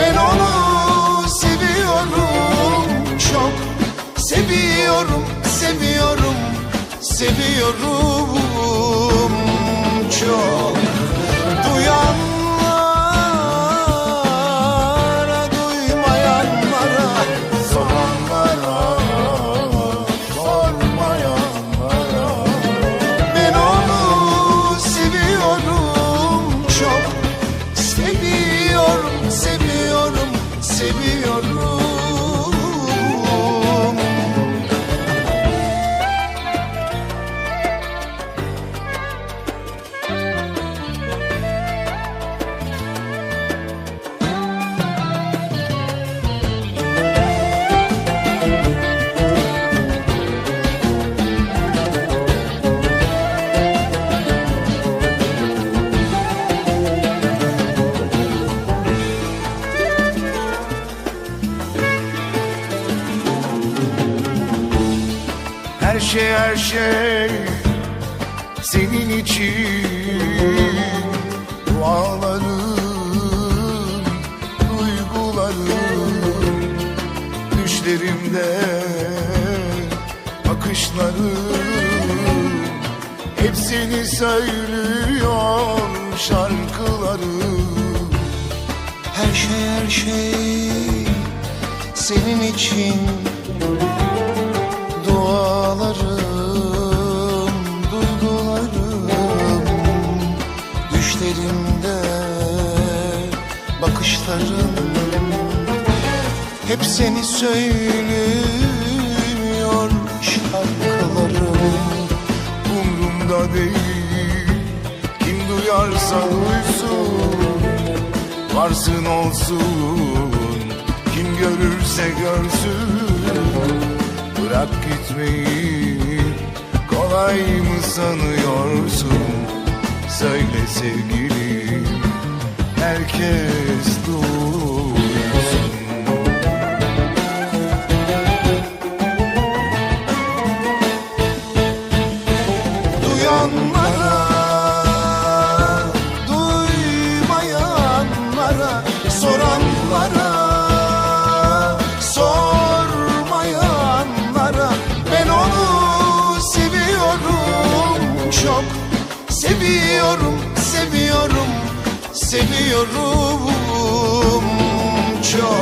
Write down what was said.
Ben onu seviyorum çok. Seviyorum, seviyorum, seviyorum çok. Seviyorum Her şey her şey senin için. Dualarım, duygularım Düşlerimde bakışlarım Hep seni söylüyor şarkılarım. Her şey her şey senin için Düşlerimde bakışlarım. Hep seni söylüyor şarkılarım. Umrumda değil. Kim duyarsa duysun. Varsın olsun. Kim görürse görsün. Bırak gitmeyi. Kolay mı Söyle sevgilim herkes duysun. Duyanlara, duymayanlara, soranlara, sormayanlara Ben onu seviyorum çok Seviyorum, seviyorum çok